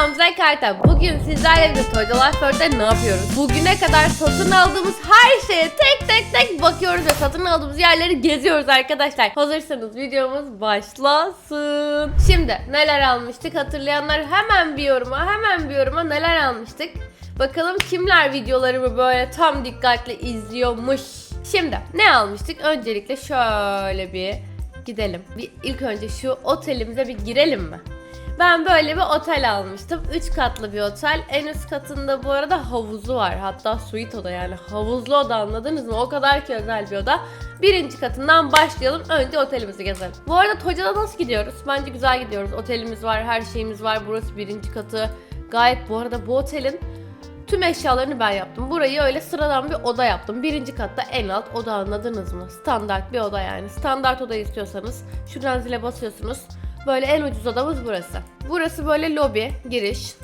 Gamze Karta. Bugün sizlerle bir Us World'de ne yapıyoruz? Bugüne kadar satın aldığımız her şeye tek tek tek bakıyoruz ve satın aldığımız yerleri geziyoruz arkadaşlar. Hazırsanız videomuz başlasın. Şimdi neler almıştık hatırlayanlar hemen bir yoruma hemen bir yoruma neler almıştık. Bakalım kimler videolarımı böyle tam dikkatle izliyormuş. Şimdi ne almıştık? Öncelikle şöyle bir gidelim. Bir ilk önce şu otelimize bir girelim mi? Ben böyle bir otel almıştım. 3 katlı bir otel. En üst katında bu arada havuzu var. Hatta suite oda yani havuzlu oda anladınız mı? O kadar ki özel bir oda. Birinci katından başlayalım. Önce otelimizi gezelim. Bu arada Toca'da nasıl gidiyoruz? Bence güzel gidiyoruz. Otelimiz var, her şeyimiz var. Burası birinci katı. Gayet bu arada bu otelin Tüm eşyalarını ben yaptım. Burayı öyle sıradan bir oda yaptım. Birinci katta en alt oda anladınız mı? Standart bir oda yani. Standart oda istiyorsanız şuradan zile basıyorsunuz. Böyle en ucuz odamız burası. Burası böyle lobi, giriş.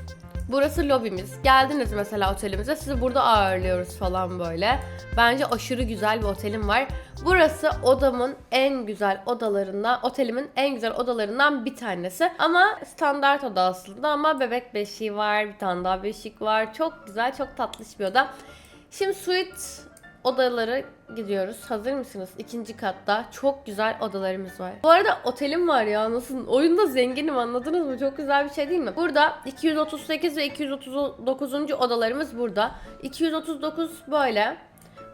Burası lobimiz. Geldiniz mesela otelimize sizi burada ağırlıyoruz falan böyle. Bence aşırı güzel bir otelim var. Burası odamın en güzel odalarından, otelimin en güzel odalarından bir tanesi. Ama standart oda aslında ama bebek beşiği var, bir tane daha beşik var. Çok güzel, çok tatlış bir oda. Şimdi suite odaları gidiyoruz. Hazır mısınız? İkinci katta çok güzel odalarımız var. Bu arada otelim var ya nasıl? Oyunda zenginim anladınız mı? Çok güzel bir şey değil mi? Burada 238 ve 239. odalarımız burada. 239 böyle.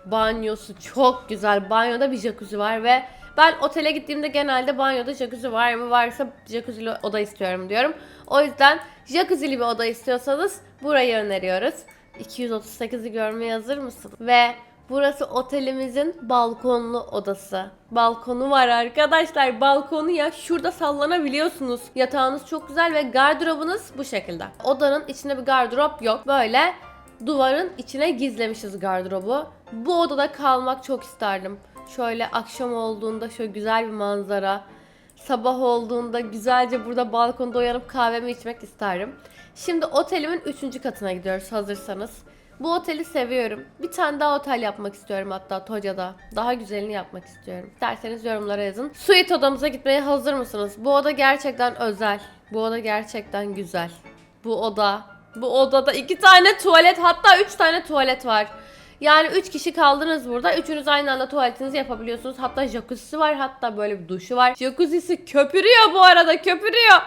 Banyosu çok güzel. Banyoda bir jacuzzi var ve ben otele gittiğimde genelde banyoda jacuzzi var mı? Varsa jacuzzi'li oda istiyorum diyorum. O yüzden jacuzzi'li bir oda istiyorsanız burayı öneriyoruz. 238'i görmeye hazır mısın? Ve burası otelimizin balkonlu odası. Balkonu var arkadaşlar. Balkonu ya şurada sallanabiliyorsunuz. Yatağınız çok güzel ve gardırobunuz bu şekilde. Odanın içinde bir gardırop yok. Böyle duvarın içine gizlemişiz gardırobu. Bu odada kalmak çok isterdim. Şöyle akşam olduğunda şöyle güzel bir manzara. Sabah olduğunda güzelce burada balkonda uyanıp kahvemi içmek isterim. Şimdi otelimin 3. katına gidiyoruz hazırsanız. Bu oteli seviyorum. Bir tane daha otel yapmak istiyorum hatta Toca'da. Daha güzelini yapmak istiyorum. İsterseniz yorumlara yazın. Suite odamıza gitmeye hazır mısınız? Bu oda gerçekten özel. Bu oda gerçekten güzel. Bu oda. Bu odada iki tane tuvalet hatta üç tane tuvalet var. Yani üç kişi kaldınız burada. Üçünüz aynı anda tuvaletinizi yapabiliyorsunuz. Hatta jacuzzi var. Hatta böyle bir duşu var. Jacuzzi'si köpürüyor bu arada. Köpürüyor.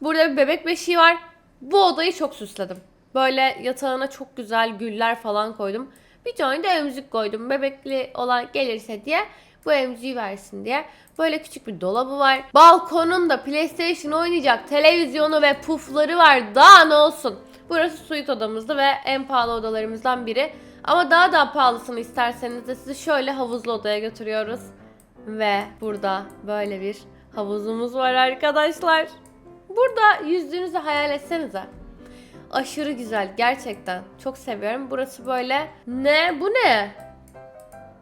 Burada bir bebek beşiği var. Bu odayı çok süsledim. Böyle yatağına çok güzel güller falan koydum. Bir tane de emzik koydum. Bebekli olan gelirse diye bu emziği versin diye. Böyle küçük bir dolabı var. Balkonunda PlayStation oynayacak televizyonu ve pufları var. Daha ne olsun. Burası suite odamızdı ve en pahalı odalarımızdan biri. Ama daha da pahalısını isterseniz de sizi şöyle havuzlu odaya götürüyoruz. Ve burada böyle bir havuzumuz var arkadaşlar. Burada yüzdüğünüzü hayal etsenize. Aşırı güzel gerçekten. Çok seviyorum. Burası böyle. Ne? Bu ne?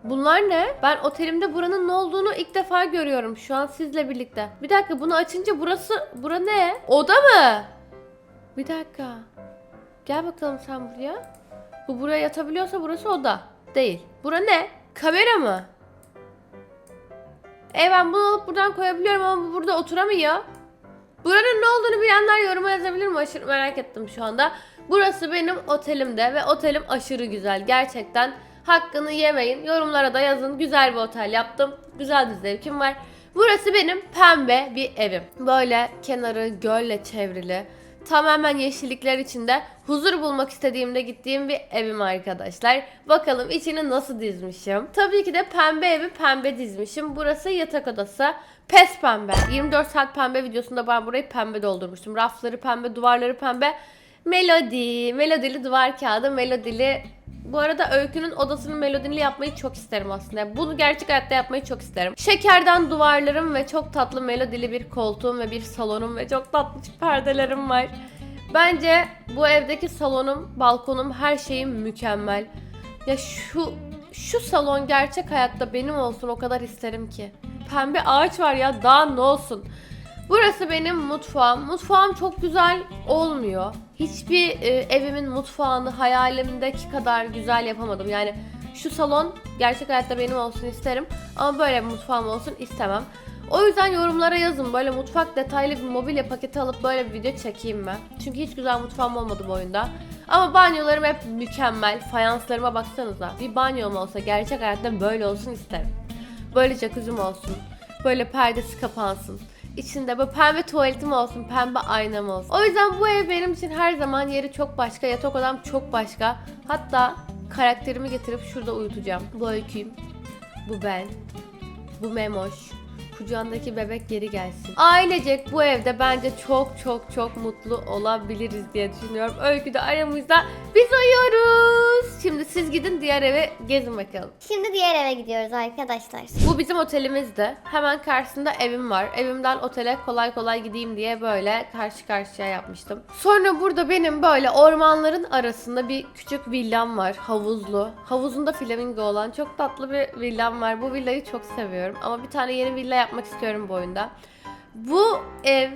Bunlar ne? Ben otelimde buranın ne olduğunu ilk defa görüyorum şu an sizle birlikte. Bir dakika bunu açınca burası bura ne? Oda mı? Bir dakika. Gel bakalım sen buraya. Bu buraya yatabiliyorsa burası oda. Değil. Bura ne? Kamera mı? E ben bunu alıp buradan koyabiliyorum ama bu burada oturamıyor. Buranın ne olduğunu bilenler yoruma yazabilir mi? Aşırı merak ettim şu anda. Burası benim otelimde ve otelim aşırı güzel. Gerçekten hakkını yemeyin. Yorumlara da yazın. Güzel bir otel yaptım. Güzel bir zevkim var. Burası benim pembe bir evim. Böyle kenarı gölle çevrili. Tamamen yeşillikler içinde huzur bulmak istediğimde gittiğim bir evim arkadaşlar. Bakalım içini nasıl dizmişim. Tabii ki de pembe evi pembe dizmişim. Burası yatak odası. Pes pembe. 24 saat pembe videosunda ben burayı pembe doldurmuştum. Rafları pembe, duvarları pembe. Melodi, melodili duvar kağıdı, melodili bu arada Öykü'nün odasını melodili yapmayı çok isterim aslında. Bunu gerçek hayatta yapmayı çok isterim. Şekerden duvarlarım ve çok tatlı melodili bir koltuğum ve bir salonum ve çok tatlı perdelerim var. Bence bu evdeki salonum, balkonum, her şeyim mükemmel. Ya şu şu salon gerçek hayatta benim olsun o kadar isterim ki. Pembe ağaç var ya daha ne olsun. Burası benim mutfağım. Mutfağım çok güzel olmuyor. Hiçbir e, evimin mutfağını hayalimdeki kadar güzel yapamadım. Yani şu salon gerçek hayatta benim olsun isterim ama böyle bir mutfağım olsun istemem. O yüzden yorumlara yazın. Böyle mutfak detaylı bir mobilya paketi alıp böyle bir video çekeyim mi? Çünkü hiç güzel mutfağım olmadı bu oyunda. Ama banyolarım hep mükemmel. Fayanslarıma baksanıza. Bir banyom olsa gerçek hayatta böyle olsun isterim. Böyle jacuzzi'm olsun. Böyle perdesi kapansın. İçinde böyle pembe tuvaletim olsun, pembe aynam olsun. O yüzden bu ev benim için her zaman yeri çok başka, yatak odam çok başka. Hatta karakterimi getirip şurada uyutacağım. Bu öyküyüm. Bu ben. Bu Memoş. Kucağındaki bebek geri gelsin. Ailecek bu evde bence çok çok çok mutlu olabiliriz diye düşünüyorum. Öykü de aramızda. Biz uyuyoruz. Şimdi siz gidin diğer eve gezin bakalım. Şimdi diğer eve gidiyoruz arkadaşlar. Bu bizim otelimizdi. Hemen karşısında evim var. Evimden otele kolay kolay gideyim diye böyle karşı karşıya yapmıştım. Sonra burada benim böyle ormanların arasında bir küçük villam var. Havuzlu. Havuzunda flamingo olan çok tatlı bir villam var. Bu villayı çok seviyorum. Ama bir tane yeni villa yapmak istiyorum bu oyunda. Bu ev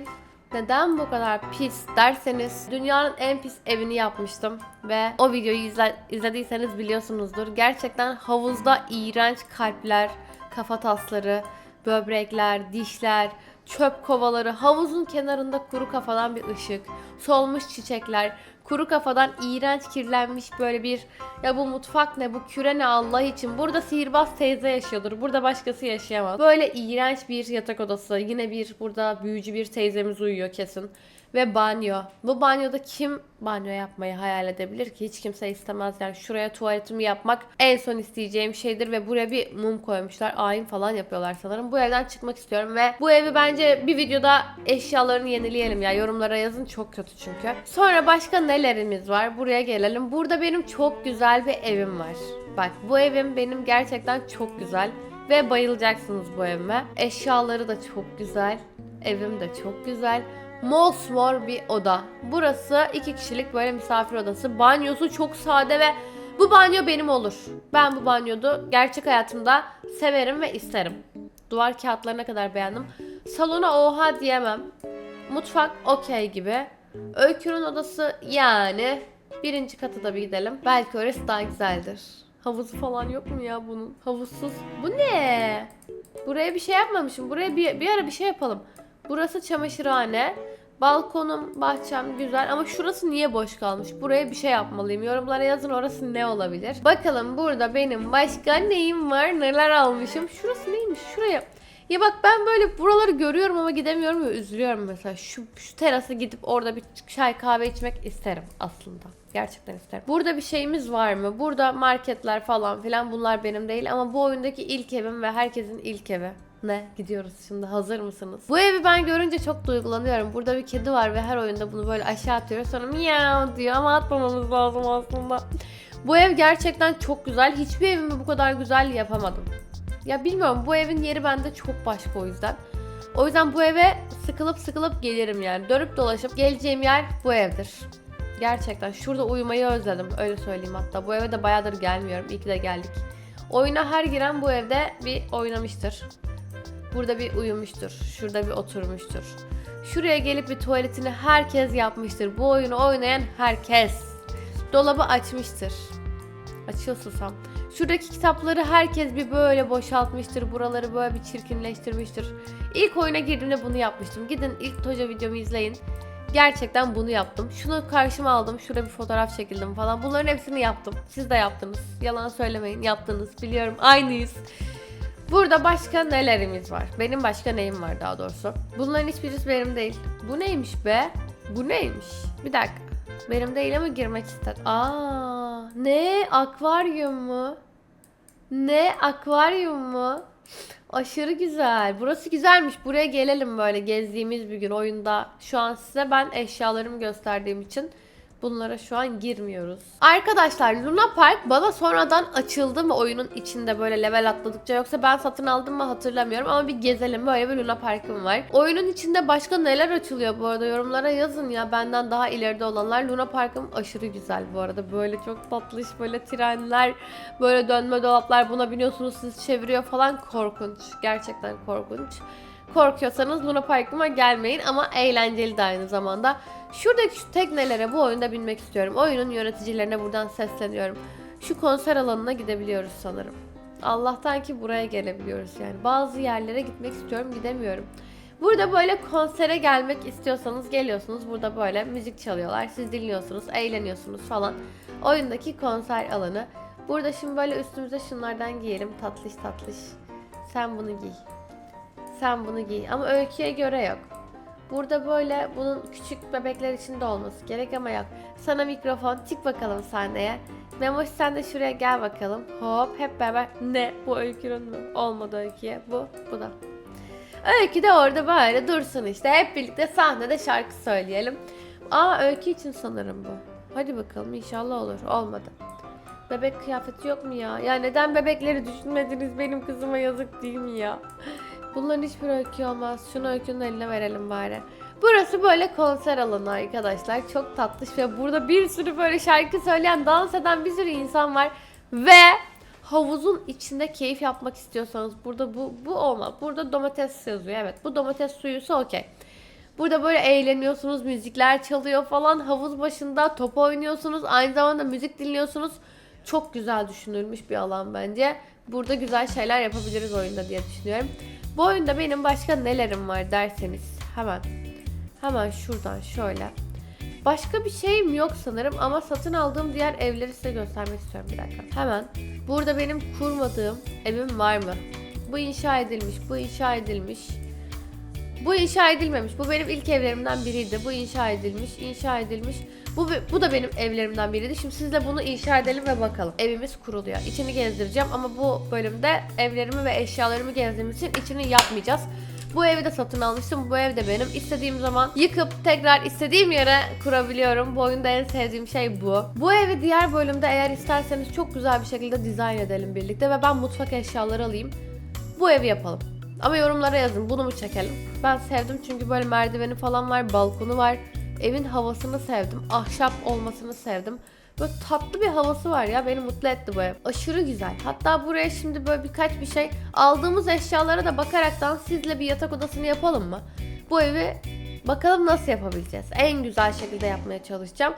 neden bu kadar pis derseniz dünyanın en pis evini yapmıştım ve o videoyu izle- izlediyseniz biliyorsunuzdur. Gerçekten havuzda iğrenç kalpler, kafa tasları, böbrekler, dişler, çöp kovaları, havuzun kenarında kuru kafadan bir ışık, solmuş çiçekler, kuru kafadan iğrenç kirlenmiş böyle bir ya bu mutfak ne bu küre ne Allah için burada sihirbaz teyze yaşıyordur burada başkası yaşayamaz. Böyle iğrenç bir yatak odası yine bir burada büyücü bir teyzemiz uyuyor kesin. Ve banyo. Bu banyoda kim banyo yapmayı hayal edebilir ki? Hiç kimse istemez yani. Şuraya tuvaletimi yapmak en son isteyeceğim şeydir ve buraya bir mum koymuşlar. Ayin falan yapıyorlar sanırım. Bu evden çıkmak istiyorum ve bu evi bence bir videoda eşyalarını yenileyelim ya. Yorumlara yazın çok kötü çünkü. Sonra başka nelerimiz var? Buraya gelelim. Burada benim çok güzel bir evim var. Bak bu evim benim gerçekten çok güzel. Ve bayılacaksınız bu evime. Eşyaları da çok güzel. Evim de çok güzel. Mosmor bir oda. Burası iki kişilik böyle misafir odası. Banyosu çok sade ve bu banyo benim olur. Ben bu banyodu gerçek hayatımda severim ve isterim. Duvar kağıtlarına kadar beğendim. Salona oha diyemem. Mutfak okey gibi. Öykünün odası yani. Birinci katı da bir gidelim. Belki orası daha güzeldir. Havuzu falan yok mu ya bunun? Havuzsuz. Bu ne? Buraya bir şey yapmamışım. Buraya bir, bir ara bir şey yapalım. Burası çamaşırhane. Balkonum, bahçem güzel ama şurası niye boş kalmış? Buraya bir şey yapmalıyım. Yorumlara yazın orası ne olabilir? Bakalım burada benim başka neyim var? Neler almışım? Şurası neymiş? Şuraya. Ya bak ben böyle buraları görüyorum ama gidemiyorum ve üzülüyorum mesela. Şu, şu terasa gidip orada bir çay kahve içmek isterim aslında. Gerçekten isterim. Burada bir şeyimiz var mı? Burada marketler falan filan bunlar benim değil ama bu oyundaki ilk evim ve herkesin ilk evi. Ne? Gidiyoruz şimdi. Hazır mısınız? Bu evi ben görünce çok duygulanıyorum. Burada bir kedi var ve her oyunda bunu böyle aşağı atıyoruz. Sonra miyav diyor ama atmamamız lazım aslında. Bu ev gerçekten çok güzel. Hiçbir evimi bu kadar güzel yapamadım. Ya bilmiyorum bu evin yeri bende çok başka o yüzden. O yüzden bu eve sıkılıp sıkılıp gelirim yani. Dönüp dolaşıp geleceğim yer bu evdir. Gerçekten şurada uyumayı özledim. Öyle söyleyeyim hatta. Bu eve de bayağıdır gelmiyorum. İyi ki de geldik. Oyuna her giren bu evde bir oynamıştır. Burada bir uyumuştur. Şurada bir oturmuştur. Şuraya gelip bir tuvaletini herkes yapmıştır. Bu oyunu oynayan herkes. Dolabı açmıştır. Açıyor susam. Şuradaki kitapları herkes bir böyle boşaltmıştır. Buraları böyle bir çirkinleştirmiştir. İlk oyuna girdiğimde bunu yapmıştım. Gidin ilk Toca videomu izleyin. Gerçekten bunu yaptım. Şunu karşıma aldım. Şurada bir fotoğraf çekildim falan. Bunların hepsini yaptım. Siz de yaptınız. Yalan söylemeyin. Yaptınız. Biliyorum. Aynıyız. Burada başka nelerimiz var? Benim başka neyim var daha doğrusu? Bunların hiçbirisi benim değil. Bu neymiş be? Bu neymiş? Bir dakika. Benim değil ama girmek ister. Aa, ne? Akvaryum mu? Ne? Akvaryum mu? Aşırı güzel. Burası güzelmiş. Buraya gelelim böyle gezdiğimiz bir gün oyunda. Şu an size ben eşyalarımı gösterdiğim için bunlara şu an girmiyoruz. Arkadaşlar Luna Park bana sonradan açıldı mı oyunun içinde böyle level atladıkça yoksa ben satın aldım mı hatırlamıyorum ama bir gezelim böyle bir Luna Park'ım var. Oyunun içinde başka neler açılıyor bu arada yorumlara yazın ya benden daha ileride olanlar. Luna Park'ım aşırı güzel bu arada böyle çok tatlış böyle trenler böyle dönme dolaplar buna biniyorsunuz siz çeviriyor falan korkunç gerçekten korkunç. Korkuyorsanız Luna Park'ıma gelmeyin ama eğlenceli de aynı zamanda. Şuradaki şu teknelere bu oyunda binmek istiyorum. Oyunun yöneticilerine buradan sesleniyorum. Şu konser alanına gidebiliyoruz sanırım. Allah'tan ki buraya gelebiliyoruz yani. Bazı yerlere gitmek istiyorum gidemiyorum. Burada böyle konsere gelmek istiyorsanız geliyorsunuz. Burada böyle müzik çalıyorlar. Siz dinliyorsunuz, eğleniyorsunuz falan. Oyundaki konser alanı. Burada şimdi böyle üstümüze şunlardan giyelim. Tatlış tatlış. Sen bunu giy. Sen bunu giy. Ama öyküye göre yok. Burada böyle bunun küçük bebekler için de olması gerek ama yok. Sana mikrofon çık bakalım sahneye. Memoş sen de şuraya gel bakalım. Hop hep beraber. Ne? Bu öykünün mü? Olmadı öyküye. Bu. Bu da. Öykü de orada böyle dursun işte. Hep birlikte sahnede şarkı söyleyelim. Aa öykü için sanırım bu. Hadi bakalım inşallah olur. Olmadı. Bebek kıyafeti yok mu ya? Ya neden bebekleri düşünmediniz? Benim kızıma yazık değil mi ya? Bunların hiçbir öykü olmaz. Şunu öykünün eline verelim bari. Burası böyle konser alanı arkadaşlar. Çok tatlış ve burada bir sürü böyle şarkı söyleyen, dans eden bir sürü insan var. Ve havuzun içinde keyif yapmak istiyorsanız burada bu bu olmaz. Burada domates yazıyor. Evet bu domates suyuysa okey. Burada böyle eğleniyorsunuz, müzikler çalıyor falan. Havuz başında top oynuyorsunuz. Aynı zamanda müzik dinliyorsunuz. Çok güzel düşünülmüş bir alan bence. Burada güzel şeyler yapabiliriz oyunda diye düşünüyorum. Bu oyunda benim başka nelerim var derseniz hemen hemen şuradan şöyle. Başka bir şeyim yok sanırım ama satın aldığım diğer evleri size göstermek istiyorum bir dakika. Hemen burada benim kurmadığım evim var mı? Bu inşa edilmiş, bu inşa edilmiş. Bu inşa edilmemiş. Bu benim ilk evlerimden biriydi. Bu inşa edilmiş, inşa edilmiş. Bu bu da benim evlerimden biriydi. Şimdi sizle bunu inşa edelim ve bakalım. Evimiz kuruluyor. İçini gezdireceğim ama bu bölümde evlerimi ve eşyalarımı gezdiğimiz için içini yapmayacağız. Bu evi de satın almıştım. Bu ev de benim. İstediğim zaman yıkıp tekrar istediğim yere kurabiliyorum. Bu oyunda en sevdiğim şey bu. Bu evi diğer bölümde eğer isterseniz çok güzel bir şekilde dizayn edelim birlikte ve ben mutfak eşyaları alayım. Bu evi yapalım. Ama yorumlara yazın bunu mu çekelim? Ben sevdim çünkü böyle merdiveni falan var, balkonu var. Evin havasını sevdim. Ahşap olmasını sevdim. Böyle tatlı bir havası var ya beni mutlu etti bu ev. Aşırı güzel. Hatta buraya şimdi böyle birkaç bir şey aldığımız eşyalara da bakaraktan sizle bir yatak odasını yapalım mı? Bu evi bakalım nasıl yapabileceğiz. En güzel şekilde yapmaya çalışacağım.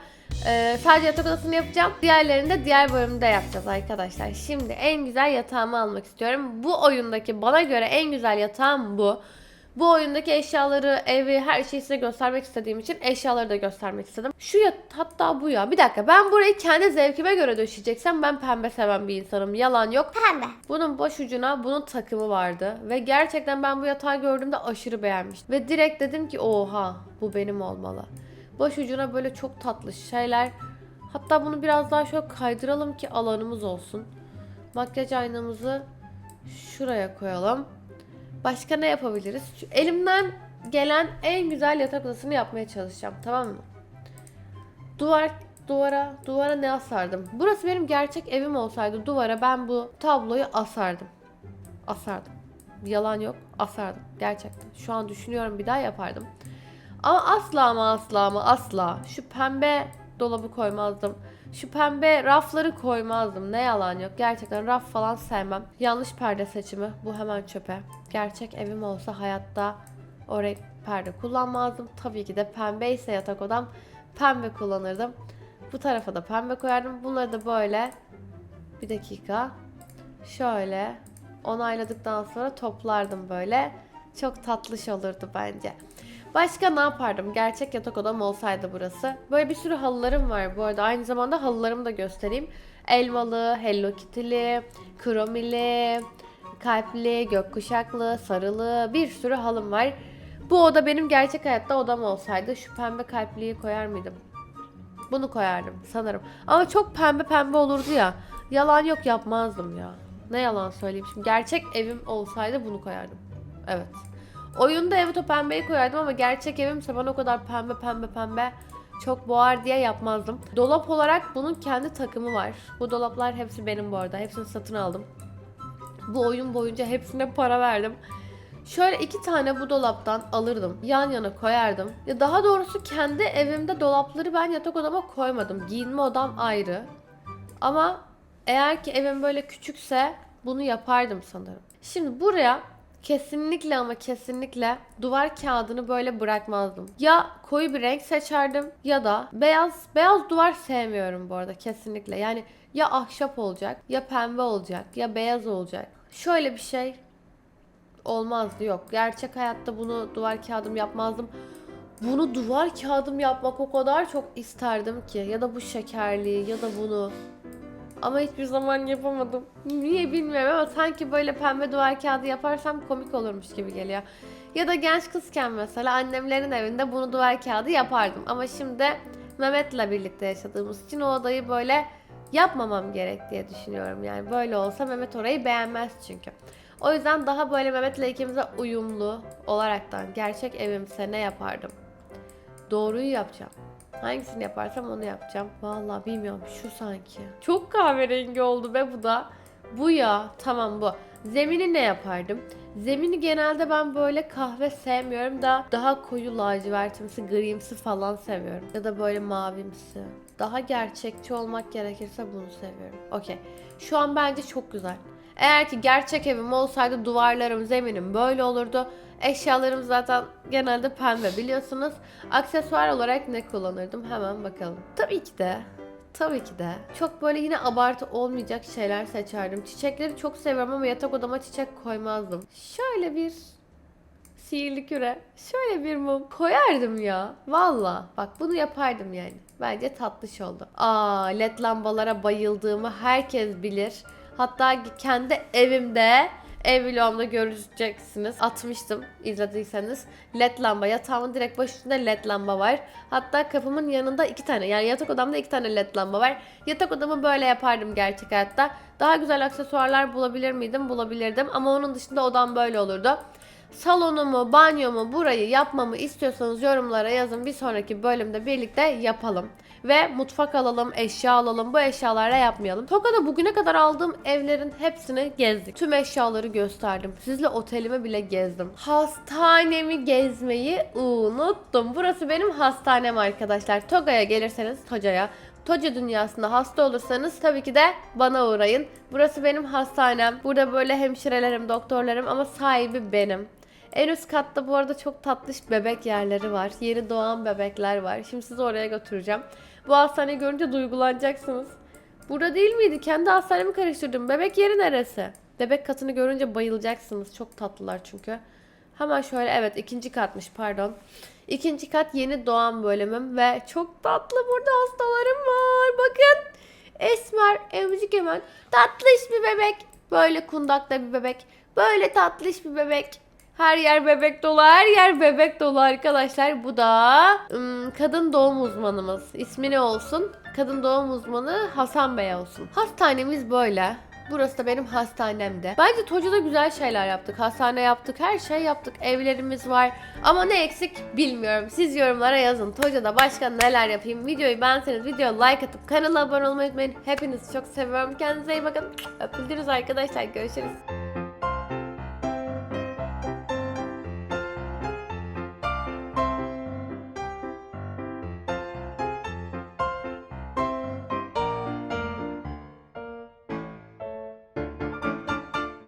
Ee, sadece yatak odasını yapacağım. Diğerlerini de diğer bölümde yapacağız arkadaşlar. Şimdi en güzel yatağımı almak istiyorum. Bu oyundaki bana göre en güzel yatağım bu. Bu oyundaki eşyaları, evi, her şeyi size göstermek istediğim için eşyaları da göstermek istedim. Şu ya hatta bu ya. Bir dakika ben burayı kendi zevkime göre döşeyeceksem ben pembe seven bir insanım. Yalan yok. Pembe. Bunun baş ucuna bunun takımı vardı. Ve gerçekten ben bu yatağı gördüğümde aşırı beğenmiştim. Ve direkt dedim ki oha bu benim olmalı. Baş ucuna böyle çok tatlı şeyler. Hatta bunu biraz daha şöyle kaydıralım ki alanımız olsun. Makyaj aynamızı şuraya koyalım. Başka ne yapabiliriz? Şu elimden gelen en güzel yatak odasını yapmaya çalışacağım. Tamam mı? Duvar duvara duvara ne asardım? Burası benim gerçek evim olsaydı duvara ben bu tabloyu asardım. Asardım. Yalan yok. Asardım. Gerçekten. Şu an düşünüyorum bir daha yapardım. Ama asla ama asla ama asla şu pembe dolabı koymazdım. Şu pembe rafları koymazdım. Ne yalan yok. Gerçekten raf falan sevmem. Yanlış perde seçimi. Bu hemen çöpe. Gerçek evim olsa hayatta o renk perde kullanmazdım. Tabii ki de pembe ise yatak odam pembe kullanırdım. Bu tarafa da pembe koyardım. Bunları da böyle bir dakika şöyle onayladıktan sonra toplardım böyle. Çok tatlış olurdu bence. Başka ne yapardım? Gerçek yatak odam olsaydı burası. Böyle bir sürü halılarım var bu arada. Aynı zamanda halılarımı da göstereyim. Elmalı, Hello Kitty'li, kromili, kalpli, gökkuşaklı, sarılı bir sürü halım var. Bu oda benim gerçek hayatta odam olsaydı şu pembe kalpliyi koyar mıydım? Bunu koyardım sanırım. Ama çok pembe pembe olurdu ya. Yalan yok yapmazdım ya. Ne yalan söyleyeyim şimdi. Gerçek evim olsaydı bunu koyardım. Evet. Oyunda evet o pembeyi koyardım ama gerçek evimse bana o kadar pembe pembe pembe çok boğar diye yapmazdım. Dolap olarak bunun kendi takımı var. Bu dolaplar hepsi benim bu arada. Hepsini satın aldım. Bu oyun boyunca hepsine para verdim. Şöyle iki tane bu dolaptan alırdım. Yan yana koyardım. Ya daha doğrusu kendi evimde dolapları ben yatak odama koymadım. Giyinme odam ayrı. Ama eğer ki evim böyle küçükse bunu yapardım sanırım. Şimdi buraya kesinlikle ama kesinlikle duvar kağıdını böyle bırakmazdım. Ya koyu bir renk seçerdim ya da beyaz beyaz duvar sevmiyorum bu arada kesinlikle. Yani ya ahşap olacak ya pembe olacak ya beyaz olacak. Şöyle bir şey olmazdı yok. Gerçek hayatta bunu duvar kağıdım yapmazdım. Bunu duvar kağıdım yapmak o kadar çok isterdim ki. Ya da bu şekerliği ya da bunu. Ama hiçbir zaman yapamadım. Niye bilmiyorum ama sanki böyle pembe duvar kağıdı yaparsam komik olurmuş gibi geliyor. Ya da genç kızken mesela annemlerin evinde bunu duvar kağıdı yapardım. Ama şimdi Mehmet'le birlikte yaşadığımız için o odayı böyle yapmamam gerek diye düşünüyorum. Yani böyle olsa Mehmet orayı beğenmez çünkü. O yüzden daha böyle Mehmet'le ikimize uyumlu olaraktan gerçek evimse ne yapardım? Doğruyu yapacağım. Hangisini yaparsam onu yapacağım. Vallahi bilmiyorum şu sanki. Çok kahverengi oldu be bu da. Bu ya tamam bu. Zemini ne yapardım? Zemini genelde ben böyle kahve sevmiyorum da daha koyu lacivertimsi, grimsi falan seviyorum. Ya da böyle mavimsi. Daha gerçekçi olmak gerekirse bunu seviyorum. Okey. Şu an bence çok güzel. Eğer ki gerçek evim olsaydı duvarlarım, zeminim böyle olurdu. Eşyalarım zaten genelde pembe biliyorsunuz. Aksesuar olarak ne kullanırdım hemen bakalım. Tabii ki de Tabii ki de. Çok böyle yine abartı olmayacak şeyler seçerdim. Çiçekleri çok seviyorum ama yatak odama çiçek koymazdım. Şöyle bir sihirli küre, şöyle bir mum koyardım ya. Valla. Bak bunu yapardım yani. Bence tatlış oldu. Aa led lambalara bayıldığımı herkes bilir. Hatta kendi evimde ev vlogumda göreceksiniz. Atmıştım izlediyseniz. Led lamba. Yatağımın direkt başında led lamba var. Hatta kapımın yanında iki tane. Yani yatak odamda iki tane led lamba var. Yatak odamı böyle yapardım gerçek hayatta. Daha güzel aksesuarlar bulabilir miydim? Bulabilirdim. Ama onun dışında odam böyle olurdu. Salonumu, banyomu, burayı yapmamı istiyorsanız yorumlara yazın. Bir sonraki bölümde birlikte yapalım. Ve mutfak alalım, eşya alalım. Bu eşyalarla yapmayalım. Toka'da bugüne kadar aldığım evlerin hepsini gezdik. Tüm eşyaları gösterdim. Sizle otelimi bile gezdim. Hastanemi gezmeyi unuttum. Burası benim hastanem arkadaşlar. Toga'ya gelirseniz Toca'ya Toca dünyasında hasta olursanız tabii ki de bana uğrayın. Burası benim hastanem. Burada böyle hemşirelerim, doktorlarım ama sahibi benim. En üst katta bu arada çok tatlış bebek yerleri var. Yeni doğan bebekler var. Şimdi sizi oraya götüreceğim. Bu hastaneyi görünce duygulanacaksınız. Burada değil miydi? Kendi hastanemi karıştırdım. Bebek yeri neresi? Bebek katını görünce bayılacaksınız. Çok tatlılar çünkü. Hemen şöyle evet ikinci katmış pardon. İkinci kat yeni doğan bölümüm ve çok tatlı burada hastalarım var. Bakın. Esmer, emzik hemen. Tatlış bir bebek. Böyle kundakta bir bebek. Böyle tatlış bir bebek. Her yer bebek dolu, her yer bebek dolu arkadaşlar. Bu da ım, kadın doğum uzmanımız. İsmi ne olsun? Kadın doğum uzmanı Hasan Bey olsun. Hastanemiz böyle. Burası da benim hastanemde. Bence Toca'da güzel şeyler yaptık. Hastane yaptık, her şey yaptık. Evlerimiz var. Ama ne eksik bilmiyorum. Siz yorumlara yazın. Toca'da başka neler yapayım? Videoyu beğenseniz videoya like atıp kanala abone olmayı unutmayın. Hepinizi çok seviyorum. Kendinize iyi bakın. Öpüldünüz arkadaşlar. Görüşürüz.